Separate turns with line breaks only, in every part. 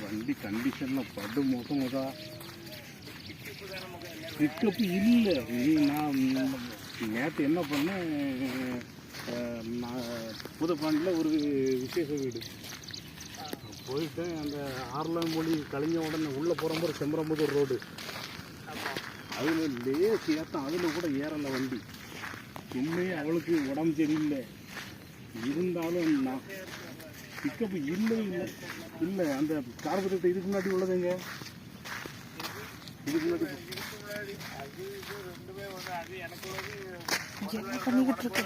வண்டி கண்டிஷன்ல படு முகம் தான் பிக்கப் இல்லை நான் நேற்று என்ன பண்ணேன் புதுப்பாண்டில் ஒரு விசேஷ வீடு போயிட்டேன் அந்த ஆர்லாம் மொழி கழிஞ்ச உடனே உள்ளே போகிறம்போது செம்பரம்புதூர் ரோடு. அதில் லேஸ் ஏற்றம் அதில் கூட ஏறலை வண்டி. உண்மையே அவளுக்கு உடம்பு சரியில்லை. இருந்தாலும் நான் பிக்கப் இல்லை இல்லை. இல்லை அந்த கார்பரேட் இதுக்கு முன்னாடி உள்ளதுங்க இதுக்கு முன்னாடி
என்ன பண்ணிக்கிட்டு இருக்க?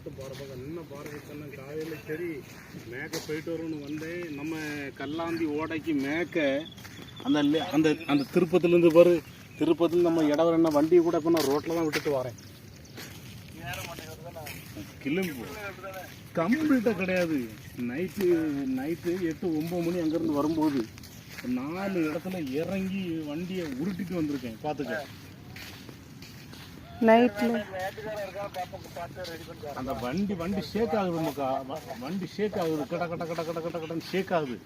மட்டும் பாருப்பாங்க இன்னும் பாருங்க காலையில் சரி மேக்க போயிட்டு வரும்னு வந்தேன். நம்ம கல்லாந்தி ஓடைக்கு மேக்க அந்த லே- அந்த அந்த திருப்பத்துலேருந்து பாரு. திருப்பத்தில் நம்ம இடம் என்ன வண்டியை கூட இப்போ நான் ரோட்டில் தான் விட்டுட்டு வரேன். கிளம்பு. கம்ப்ளீட்டாக கிடையாது. நைட்டு நைட்டு எட்டு ஒம்பது மணி அங்கேருந்து வரும்போது நாலு இடத்துல இறங்கி வண்டியை உருட்டிட்டு வந்திருக்கேன் பார்த்துக்க.
நைட்டில்
அந்த வண்டி வண்டி ஷேக் ஆகுது மக்கா வண்டி ஷேக் ஆகுது. கட கட கட கட கட கடன்னு ஷேக் ஆகுது.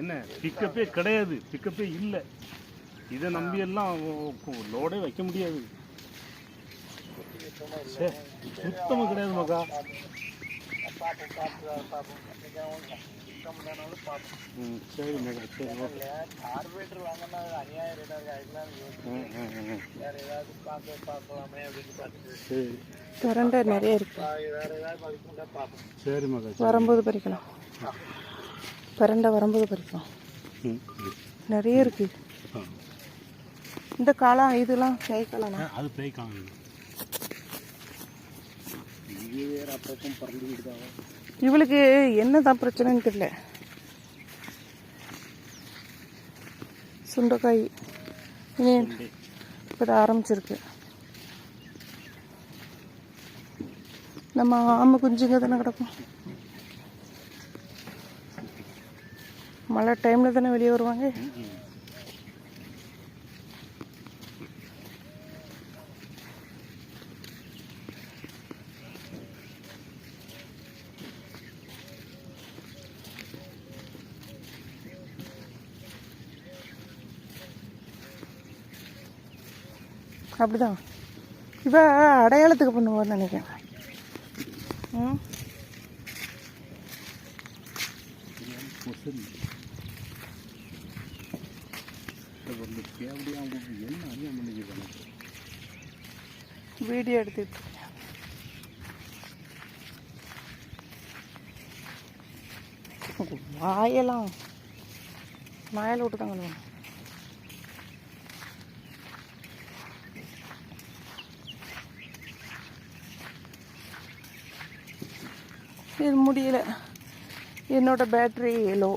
என்ன? பிக்கப்பே கிடையாது. பிக்கப்பே இல்லை. இதை நம்பி எல்லாம் லோடே வைக்க முடியாது. சுத்தமாக சுத்தமா கிடையாது மக்கா ம் சரி மேடம் சரி ஓகே ம், ம், ம். சரி
பிரண்டை நிறைய இருக்கு
சரி.
வரும்போது பறிக்கலாம் பரண்டை வரும்போது பறிக்கலாம்
ம்,
நிறைய இருக்கு இந்த காலம் இதெல்லாம் பேய்க்கலாம்
அது பேய்க்கலாம் காணும் இது வேற அப்பப்போ பறந்துக்கிட்டு தான்
இவளுக்கு என்னதான் பிரச்சனைன்னு தெரியல. சுண்டைக்காய். இப்போ ஆரம்பிச்சிருக்கு. நம்ம ஆமை குஞ்சுங்க தானே கிடக்கும். மழை டைமில் தானே வெளியே வருவாங்க? அப்படிதான். இவ அடையாளத்துக்கு பண்ணுவான்னு நினைக்கிறேன். ம்? வீடியோ எடுத்துட்டு வாயெல்லாம் வாயில் விட்டு தான் கழுவணும். இது முடியல. என்னோட பேட்டரி லோ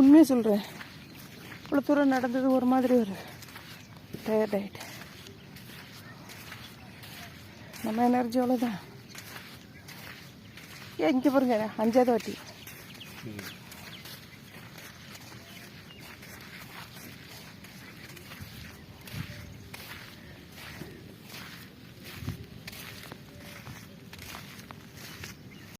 உண்மையை சொல்கிறேன் இவ்வளோ தூரம் நடந்தது ஒரு மாதிரி ஒரு டயர்ட் ஆகிட்டு நம்ம எனர்ஜி அவ்வளோதான் ஏன் இங்கே பாருங்க அஞ்சாவது வாட்டி.